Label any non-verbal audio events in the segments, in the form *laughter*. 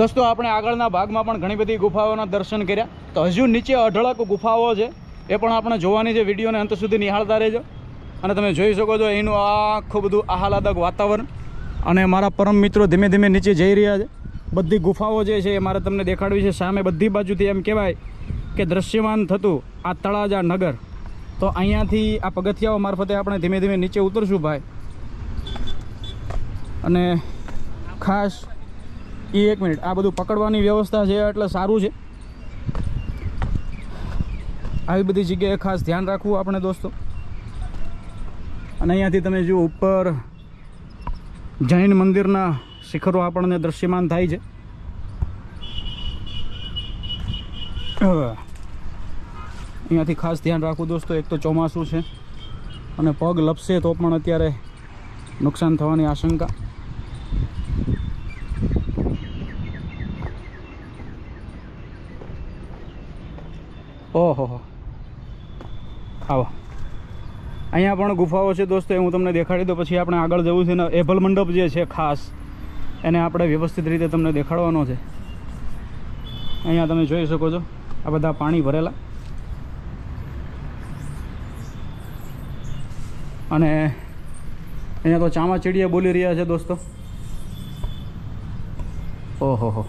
દોસ્તો, આપણે આગળના ભાગમાં પણ ઘણી બધી ગુફાઓના દર્શન કર્યા. તો હજુ નીચે અઢળક ગુફાઓ છે, એ પણ આપણે જોવાની છે. વિડીયોને અંત સુધી નિહાળતા રહેજો. અને તમે જોઈ શકો છો અહીંનું આખું બધું આહલાદક વાતાવરણ. અને મારા પરમ મિત્રો ધીમે ધીમે નીચે જઈ રહ્યા છે. બધી ગુફાઓ જે છે, એ મારે તમને દેખાડવી છે. સામે બધી બાજુથી એમ કહેવાય કે દ્રશ્યમાન થતું આ તળાજા નગર. તો અહીંયાથી આ પગથિયાઓ મારફતે આપણે ધીમે ધીમે નીચે ઉતરશું ભાઈ. અને ખાસ એ એક મિનિટ. આ બધું પકડવાની વ્યવસ્થા છે, એટલે સારું છે. આવી બધી જગ્યાએ ખાસ ધ્યાન રાખવું આપણે દોસ્તો. અને અહીંયાથી તમે જુઓ, ઉપર જૈન મંદિરના શિખરો આપણને દ્રશ્યમાન થાય છે. અહીંયાથી ખાસ ધ્યાન રાખવું દોસ્તો, એક તો ચોમાસું છે. અને પગ લપસે તો પણ અત્યારે નુકસાન થવાની આશંકા ઓહો હો આવો અહીંયા પણ ગુફાઓ છે દોસ્તો હું તમને દેખાડી દઉં. પછી આપણે આગળ જવું છે ને એભલ મંડપ જે છે ખાસ, એને આપણે વ્યવસ્થિત રીતે તમને દેખાડવાનો છે. અહીંયા તમે જોઈ શકો છો, આ બધા પાણી ભરેલા. અને અહીંયા તો ચામાચીડિયા બોલી રહ્યા છે દોસ્તો. ઓહો હો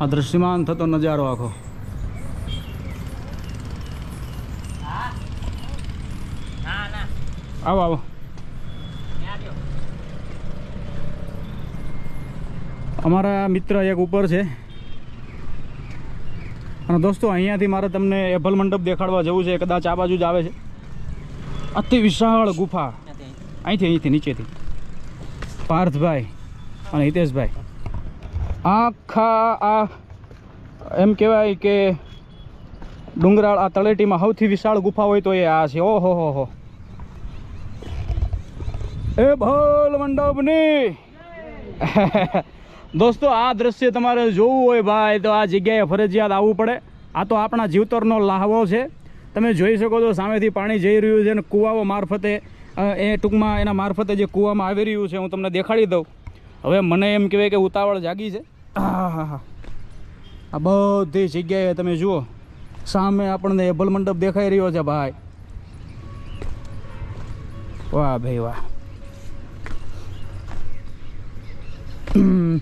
આ દ્રશ્યમાન થતો નજારો આખો. આવો આવો અમારા મિત્ર એક ઉપર છે. અને દોસ્તો, અહીંયાથી મારે તમને એભલ મંડપ દેખાડવા જવું છે. કદાચ આ બાજુ જ આવે છે. અતિ વિશાળ ગુફા. અહીંથી અહીંથી, નીચેથી. પાર્થભાઈ અને હિતેશભાઈ. આખા આ, એમ કહેવાય કે ડુંગરાળ આ તળેટીમાં સૌથી વિશાળ ગુફા હોય તો એ આ છે. ઓહો, હો હો. એ ભોલ મંડપની. દોસ્તો, આ દ્રશ્ય તમારે જોવું હોય ભાઈ, તો આ જગ્યાએ ફરજિયાત આવવું પડે. આ તો આપણા જીવતરનો લાહવો છે. તમે જોઈ શકો છો, સામેથી પાણી જઈ રહ્યું છે અને કૂવાઓ મારફતે એ ટૂંકમાં એના મારફતે જે કૂવામાં આવી રહ્યું છે, હું તમને દેખાડી દઉં. હવે મને એમ કહેવાય કે ઉતાવળ જાગી છે. આ બધી જગ્યાએ તમે જુઓ, સામે આપણને એભલ મંડપ દેખાઈ રહ્યો છે ભાઈ. વાહ ભાઈ વાહ હમ.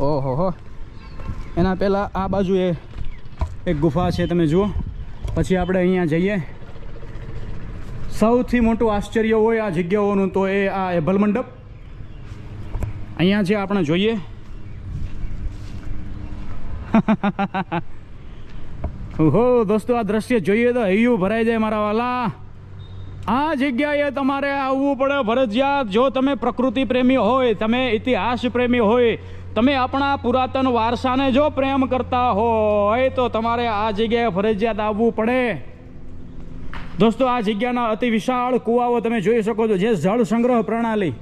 ઓહો હો એના પહેલાં આ બાજુ એ એક ગુફા છે, તમે જુઓ. પછી આપણે અહીંયા જઈએ. સૌથી મોટું આશ્ચર્ય હોય આ જગ્યાઓનું તો એ આ એભલ મંડપ અહીંયા જે આપણે જોઈએ. *laughs* ઓહો, દોસ્તો, આ દ્રશ્ય જોઈએ તો હૈયું ભરાઈ જાય મારા વાલા. આ જગ્યાએ તમારે આવવું પડે, ફરજિયાત. જો તમે પ્રકૃતિ પ્રેમી હોય, તમે ઇતિહાસ પ્રેમી હોય તમે આપણા પુરાતન વારસાને જો પ્રેમ કરતા હોય, તો તમારે આ જગ્યાએ ફરજિયાત આવવું પડે. દોસ્તો, આ જગ્યાના અતિ વિશાળ કુવાઓ તમે જોઈ શકો છો, જે જળ સંગ્રહ પ્રણાલી.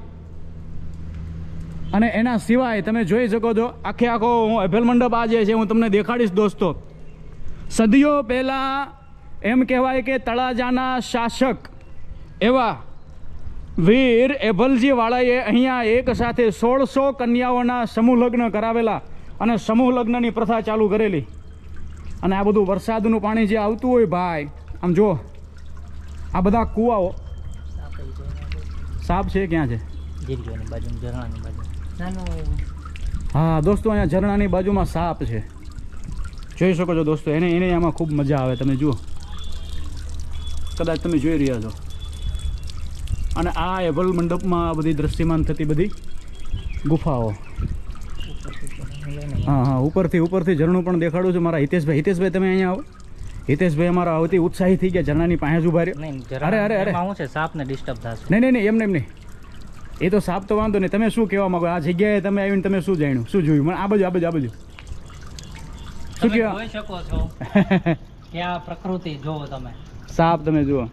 અને એના સિવાય તમે જોઈ શકો છો, આખે આખો હું એભેલ મંડપ આ છે, હું તમને દેખાડીશ દોસ્તો. સદીઓ પહેલાં એમ કહેવાય કે તળાજાના શાસક એવા વીર એભલજીવાળાએ અહીંયા એક સાથે સોળસો કન્યાઓના સમૂહ લગ્ન કરાવેલા અને સમૂહ લગ્નની પ્રથા ચાલુ કરેલી. અને આ બધું વરસાદનું પાણી જે આવતું હોય ભાઈ આમ જો આ બધા કૂવાઓ. સાપ છે ક્યાં છે? હા દોસ્તો અહીંયા ઝરણાની બાજુમાં સાપ છે. જોઈ શકો છો દોસ્તો એને એને આમાં ખૂબ મજા આવે. તમે જુઓ. કદાચ તમે જોઈ રહ્યા છો. અને આ એવલ મંડપમાં આ બધી દ્રશ્યમાન થતી બધી ગુફાઓ. હા હા ઉપરથી ઉપરથી ઝરણું પણ દેખાડું છું મારા હિતેશભાઈ. હિતેશભાઈ તમે અહીંયા આવો. હિતેશભાઈ અમારા આવતી ઉત્સાહી થઈ ગયા ઝરણાની પાસે જ ઊભા રહ્યો. અરે, અરે, અરે. એમાં છે સાપને ડિસ્ટર્બ થશે. નહીં નહીં નહીં એમને એમ નહીં એ તો સાપ તો વાંધો નહીં. તમે શું કહેવા માગો? આ જગ્યાએ તમે આવીને તમે શું જાણ્યું? શું જોયું? મને આ બાજુ આ બાજુ આ બાજુ. શું કહેવા? શકો છો *laughs* કે આ પ્રકૃતિ જોવો તમે. સાપ તમે જુઓ.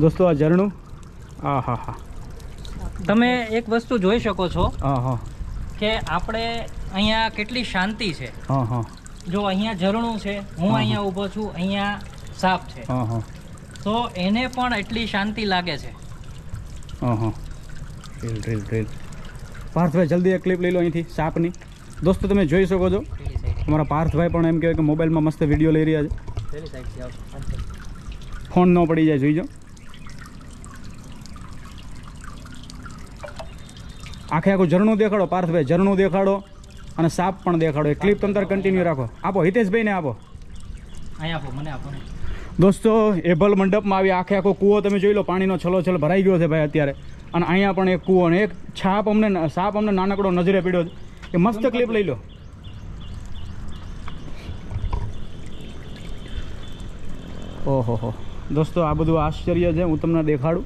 દોસ્તો આ ઝરણું? આ હા હા. તમે એક વસ્તુ જોઈ શકો છો હા હા. કે આપણે અહીંયા કેટલી શાંતિ છે. હા હા. જો અહીંયા ઝરણું છે હું અહીંયા ઊભો છું અહીંયા સાપ છે. હા હા. તો એને પણ એટલી શાંતિ લાગે છે. હા રીલ રીલ રીલ. પાર્થભાઈ જલ્દી એક ક્લિપ લઈ લો અહીંથી સાપની. દોસ્તો તમે જોઈ શકો છો. અમારા પાર્થભાઈ પણ એમ કહેવાય કે મોબાઈલમાં મસ્ત વીડિયો લઈ રહ્યા છે. ફોન ન પડી જાય જોઈજો આખે આખું ઝરણું દેખાડો પાર્થભાઈ ઝરણું દેખાડો અને સાપ પણ દેખાડો. એ ક્લિપ તંતર તાર કન્ટિન્યુ રાખો. આપો હિતેશભાઈને આપો. આપો મને આપો દોસ્તો એભલ મંડપમાં આવી આખે આખો કૂવો તમે જોઈ લો પાણીનો છલો છલ ભરાઈ ગયો છે ભાઈ અત્યારે. અને અહીંયા પણ એક કૂવો અને એક છાપ અમને સાપ અમને નાનકડો નજરે પીડ્યો છે. એ મસ્ત ક્લિપ લઈ લો. ઓહો હો. દોસ્તો આ બધું આશ્ચર્ય છે હું તમને દેખાડું.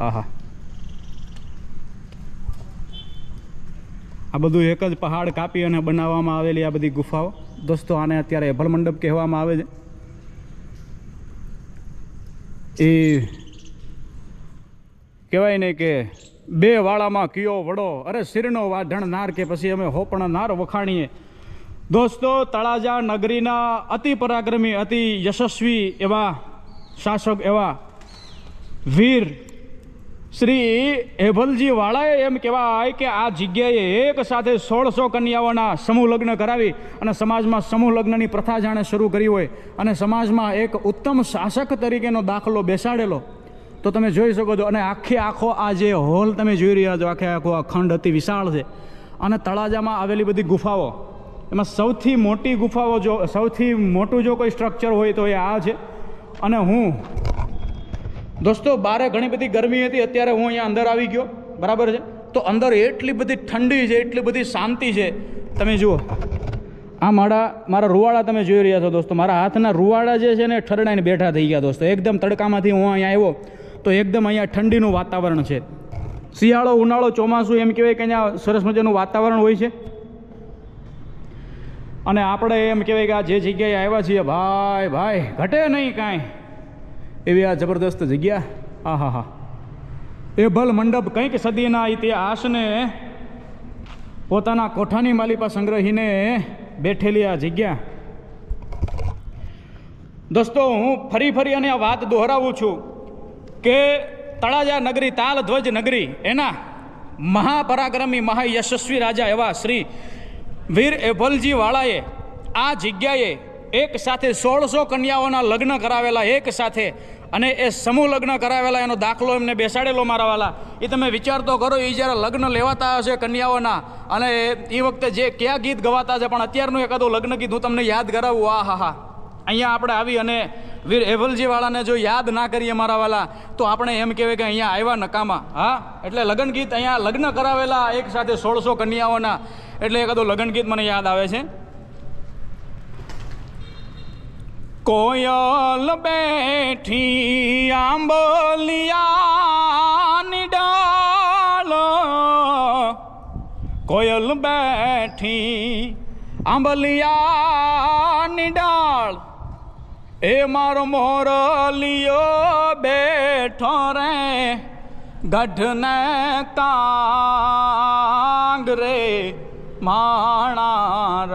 આહા. આ બધું એક જ પહાડ કાપી અને બનાવવામાં આવેલી આ બધી ગુફાઓ. દોસ્તો, આને અત્યારે એભલ મંડપ કહેવામાં આવે છે. એ કહેવાય ને કે બે વાળામાં કિયો વડો, અરે શિરનો વાઢણ નાર કે પછી અમે હોપણ નાર વખાણીએ. દોસ્તો, તળાજા નગરીના અતિ પરાક્રમી, અતિ યશસ્વી એવા શાસક, એવા વીર શ્રી હેભલજી વાળાએ એમ કહેવાય કે આ જગ્યાએ એક સાથે સોળસો કન્યાઓના સમૂહ લગ્ન કરાવી અને સમાજમાં સમૂહ લગ્નની પ્રથા જાણે શરૂ કરી હોય અને સમાજમાં એક ઉત્તમ શાસક તરીકેનો દાખલો બેસાડેલો. તો તમે જોઈ શકો છો અને આખે આખો આ જે હોલ તમે જોઈ રહ્યા છો, આખે આખો આ ખંડ અતિ વિશાળ છે. અને તળાજામાં આવેલી બધી ગુફાઓ. એમાં સૌથી મોટી ગુફાઓ જો, સૌથી મોટું જો કોઈ સ્ટ્રક્ચર હોય તો એ આ છે. અને હું દોસ્તો, બારે ઘણી બધી ગરમી હતી, અત્યારે હું અહીંયા અંદર આવી ગયો. બરાબર છે? તો અંદર એટલી બધી ઠંડી છે, એટલી બધી શાંતિ છે. તમે જુઓ. આ મારા મારા રૂવાડા તમે જોઈ રહ્યા છો દોસ્તો. મારા હાથના રૂવાડા જે છે ને ઠરડાઈને બેઠા થઈ ગયા દોસ્તો. એકદમ તડકામાંથી હું અહીંયા આવ્યો તો એકદમ અહીંયા ઠંડીનું વાતાવરણ છે. શિયાળો, ઉનાળો, ચોમાસું એમ કહેવાય કે અહીંયા સરસ મજાનું વાતાવરણ હોય છે. અને આપણે એમ કહેવાય કે આ જે જગ્યાએ આવ્યા છીએ, ભાઈ ભાઈ, ઘટે નહીં કાંઈ. એવી આ જબરદસ્ત જગ્યા? આ હા હા ભલ મંડપ કંઈક સદીના ઇતિહાસને પોતાના કોઠાની માલિપા સંગ્રહીને બેઠેલી આ જગ્યા. દોસ્તો, હું ફરી ફરી અને આ વાત દોહરાવું છું કે તળાજા નગરી, તાલધ્વજ નગરી, એના મહાપરાક્રમી મહાયશસ્વી રાજા એવા શ્રી વીર એભલજી વાળાએ આ જગ્યાએ એક સાથે સોળસો કન્યાઓના લગ્ન કરાવેલા, એક સાથે. અને એ સમૂહ લગ્ન કરાવેલા, એનો દાખલો એમને બેસાડેલો મારા વાલા. એ તમે વિચાર તો કરો એ જ્યારે લગ્ન લેવાતા હશે કન્યાઓના, અને એ વખતે જે કયા ગીત ગવાતા છે પણ અત્યારનું એકાદું લગ્ન ગીત હું તમને યાદ કરાવું. આ, હા હા. અહીંયા આપણે આવી અને વીર એવલજીવાળાને જો યાદ ના કરીએ મારા વાલા, તો આપણે એમ કહેવાય કે અહીંયા આવ્યા નકામા. હા? એટલે લગ્ન ગીત અહીંયા લગ્ન કરાવેલા, એક સાથે સોળસો કન્યાઓના. એટલે એકાદું લગ્ન ગીત મને યાદ આવે છે. કોયલ બેઠી આંબલિયાની ડાળ. કોયલ બેઠી આંબલિયાની ડાળ. એ મારો મોરલિયો બેઠો રે, ગઢને તાંગ રે, માણા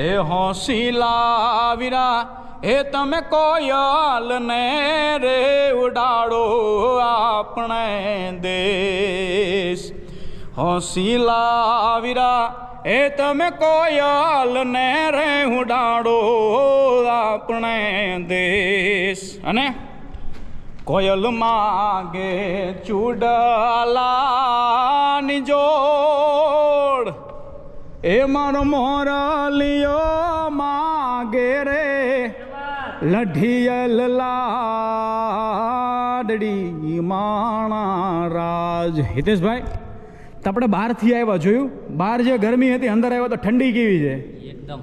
એ હોશીલા વીરા, એ તમે કોયલને રે ઉડાડો આપણે દેશ. હોશીલા વીરા, એ તમે કોયલને રે ઉડાડો આપણે દેશ. અને કોયલ માગે ચૂડલાની જોડ એ મારો મોરલિયો માગે રે. લઢિયલ લાડડી માણા રાજ. હિતેશભાઈ તો આપણે બહારથી આવ્યા જોયું? બહાર જે ગરમી હતી અંદર આવ્યા તો ઠંડી કેવી છે? એકદમ.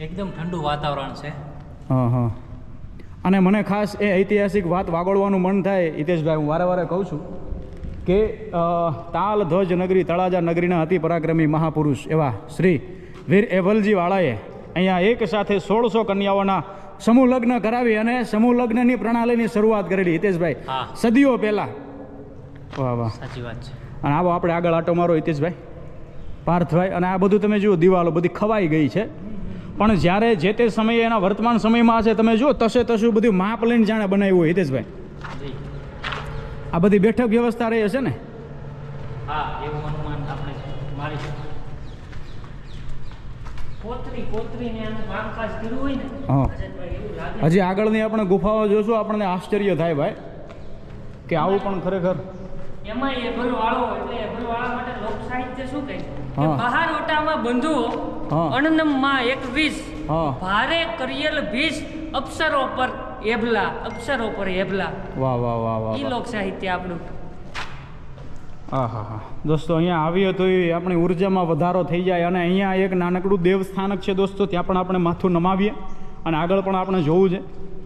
એકદમ ઠંડુ વાતાવરણ છે. હા હા. અને મને ખાસ એ ઐતિહાસિક વાત વાગોળવાનું મન થાય હિતેશભાઈ હું વારે વારે કહું છું. કે તાલ ધ્વજ નગરી તળાજા નગરીના અતિ પરાક્રમી મહાપુરુષ એવા શ્રી વીર એવલજીવાળાએ અહીંયા એક સાથે સોળસો કન્યાઓના સમૂહ લગ્ન કરાવી અને સમૂહ લગ્નની પ્રણાલીની શરૂઆત કરેલી. હિતેશભાઈ. સદીઓ પહેલાં. વાહ વાહ. સાચી વાત છે. અને આવો આપણે આગળ આટો મારો હિતેશભાઈ. પાર્થભાઈ અને આ બધું તમે જુઓ દિવાલો બધી ખવાઈ ગઈ છે. પણ જ્યારે જે તે સમયે એના વર્તમાન સમયમાં છે તમે જુઓ તસે તસું બધું માપ લઈને જાણે બનાવ્યું હોય હિતેશભાઈ. આ બધી બેઠક વ્યવસ્થા રહી હશે ને? હા એવું અનુમાન આપણે મારી હજી આગળની આપણે ગુફાઓ જોશું આપણને આશ્ચર્ય થાય ભાઈ કે આવું પણ ખરેખર. એમાં એભલ વાળો એટલે એભલ વાળા માટે લોક સાહિત્ય શું કહે કે બહાર ઓટામાં બંધુઓ હા. અણનમમાં એક વીસ ભારે કરિયલ ભીષ અપ્સરો પર એભલા અક્ષરો પર એભલા વાહ વાહ વાહ વાહ ઈ વાહ. લોક સાહિત્ય આપણું. હા હા હા દોસ્તો અહીંયા આવીએ તો એ આપણી ઉર્જામાં વધારો થઈ જાય અને અહીંયા એક નાનકડું દેવસ્થાનક છે દોસ્તો ત્યાં પણ આપણે માથું નમાવીએ અને આગળ પણ આપણે જોવું છે.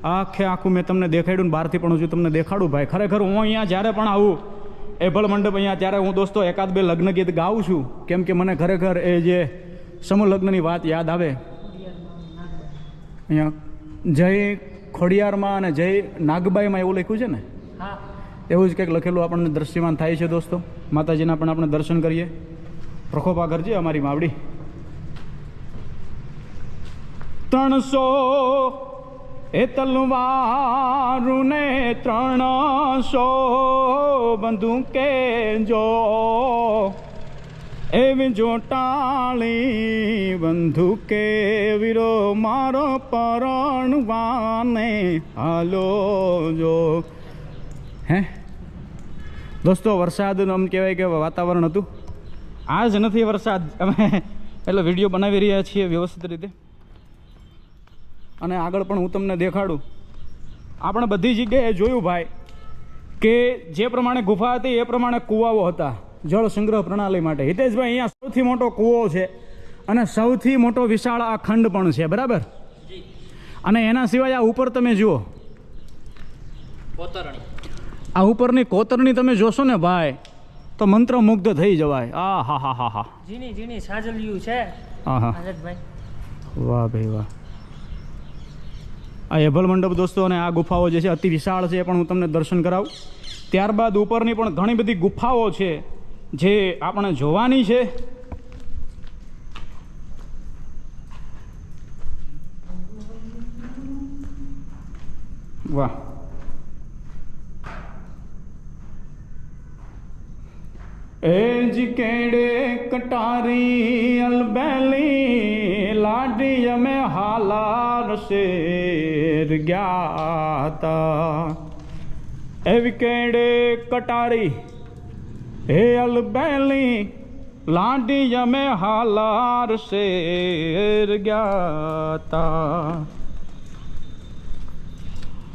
આખે આખું મેં તમને દેખાડ્યું ને બહારથી પણ હજુ તમને દેખાડું ભાઈ. ખરેખર હું અહીંયા જ્યારે પણ આવું એભલ મંડપ અહીંયા ત્યારે હું દોસ્તો એકાદ બે લગ્ન ગીત ગાઉં છું કેમ કે મને ખરેખર એ જે સમૂહ લગ્નની વાત યાદ આવે. અહીંયા જય ખોડિયારમાં અને જય નાગબાઈમાં એવું લખ્યું છે ને? હા. એવું જ કંઈક લખેલું આપણને દ્રશ્યમાન થાય છે દોસ્તો. માતાજીના પણ આપણે દર્શન કરીએ. પ્રખોપા કરજે અમારી માવડી. ત્રણસો એ તલવારું ને ત્રણસો બંદૂકે જો એવી જોટાળી કે વીરો મારો પરણવાને. હાલો જો. હે? દોસ્તો, વરસાદનું આમ કહેવાય કે વાતાવરણ હતું. આજ નથી વરસાદ. અમે એટલે વીડિયો બનાવી રહ્યા છીએ વ્યવસ્થિત રીતે. અને આગળ પણ હું તમને દેખાડું. આપણે બધી જગ્યાએ જોયું ભાઈ, કે જે પ્રમાણે ગુફા હતી એ પ્રમાણે કૂવાઓ હતા. જળ સંગ્રહ પ્રણાલી માટે. હિતેશભાઈ અહીંયા સૌથી મોટો કૂવો છે અને સૌથી મોટો વિશાળ આ ખંડ પણ છે બરાબર? અને એના સિવાય આ ઉપર તમે જુઓ. કોતરણી. આ ઉપરની કોતરણી તમે જોશો ને ભાઈ તો મંત્રમુગ્ધ થઈ જવાય. આ હા હા હા હા. ઝીણી ઝીણી સાજલિયું છે. હા હા. વાહ ભાઈ વાહ. આ એભલ મંડપ દોસ્તો અને આ ગુફાઓ જે છે અતિ વિશાળ છે એ પણ હું તમને દર્શન કરાવું. ત્યારબાદ ઉપરની પણ ઘણી બધી ગુફાઓ છે. જે આપણે જોવાની છે, વાહ. એજ કેડે કટારી અલબેલી લાડી અમે હાલાર શેર ગયા એવી કેડે કટારી હે અલબેલી લાડી અમે હાલાર શેર ગયા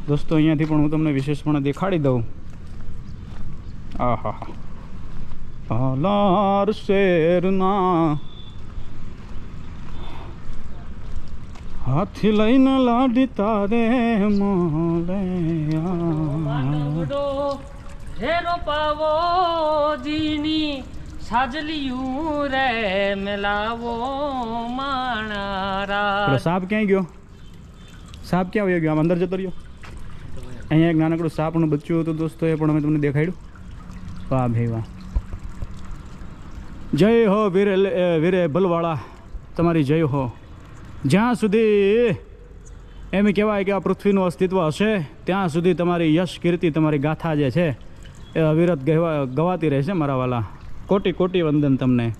દોસ્તો, અહીંયાથી પણ હું તમને વિશેષપણે દેખાડી દઉં. આહા હાલાર શેરના હાથી લઈને લાડી તારે મોલે હેરો પાવો, જીની સાજલિયું રે મેલાવો માણારા. સાપ ક્યાંય ગયો? સાપ ક્યાં વયો ગયો? આમ અંદર જતો રહ્યો? અહીંયા એક નાનકડું સાપનું બચ્ચું હતું દોસ્તો, એ પણ અમે તમને દેખાડ્યું. વાહ ભાઈ વાહ. જય હો વીરે વીરે ભલવાળા તમારી જય હો. જ્યાં સુધી એમ કહેવાય કે આ પૃથ્વીનું અસ્તિત્વ હશે, ત્યાં સુધી તમારી યશ કીર્તિ તમારી ગાથા જે છે એ અવિરત ગહેવા ગવાતી રહેશે મારા વાલા. કોટી કોટી વંદન તમને.